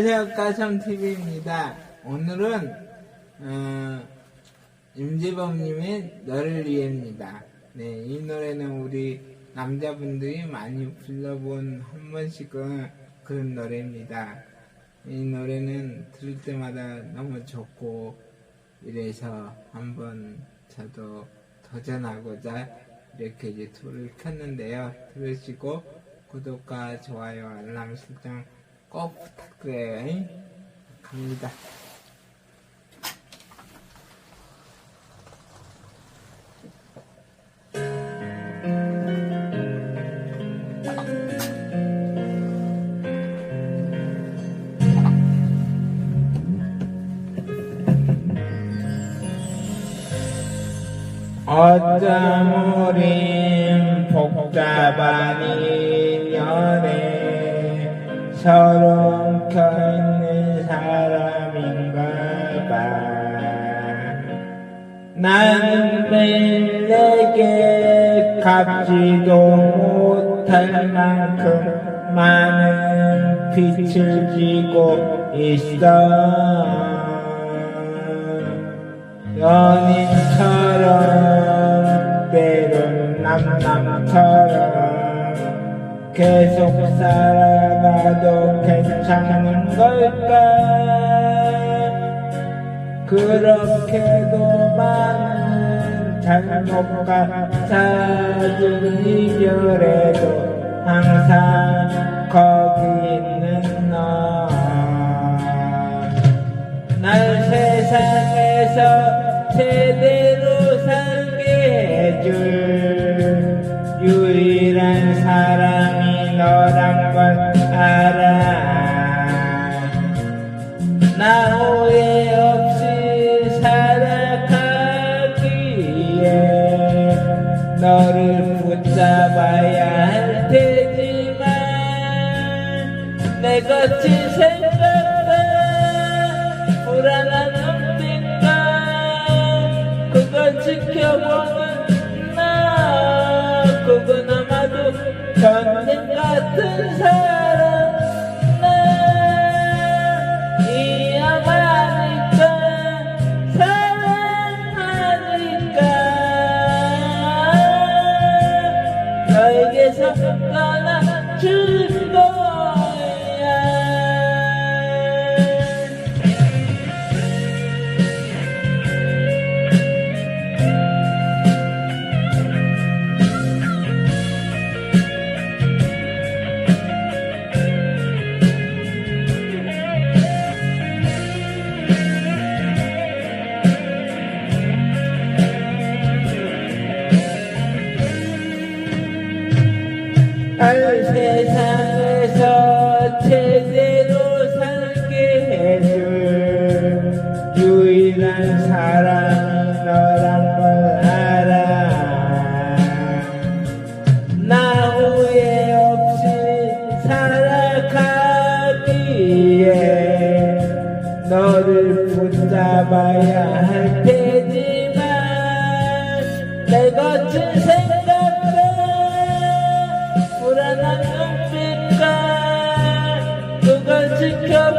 안녕하세요. 까samTV입니다. 오늘은, 어, 임재범님의 너를 위해입니다. 네, 이 노래는 우리 남자분들이 많이 불러본 한 번씩은 그런 노래입니다. 이 노래는 들을 때마다 너무 좋고, 이래서 한번 저도 도전하고자 이렇게 유튜브를 켰는데요. 들으시고, 구독과 좋아요, 알람 설정 꼭 부탁드려요. 잉? 갑니다. 어쩜 우린 복잡한 인연에 서로 켜있는 사람인가 봐. 나는 매일 내게 갚지도 못할 만큼 많은 빛을 지고 있어. 연인처럼 때론 남남처럼 계속 살아가도 괜찮은 걸까? 그렇게도 많은 잘못과 잦은 이별에도 항상 나 후회 없이 살아가기에 너를 붙잡아야 할 테지만 내 거친 생각과 불안한 눈빛과 그걸 지켜보는 나 그거 너에 살아가기에 너를 붙잡아야 할 테지만 내 거친 생각과 불안한 눈빛과 그걸 지켜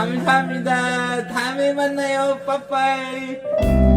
감사합니다. 다음에 만나요. 빠빠이.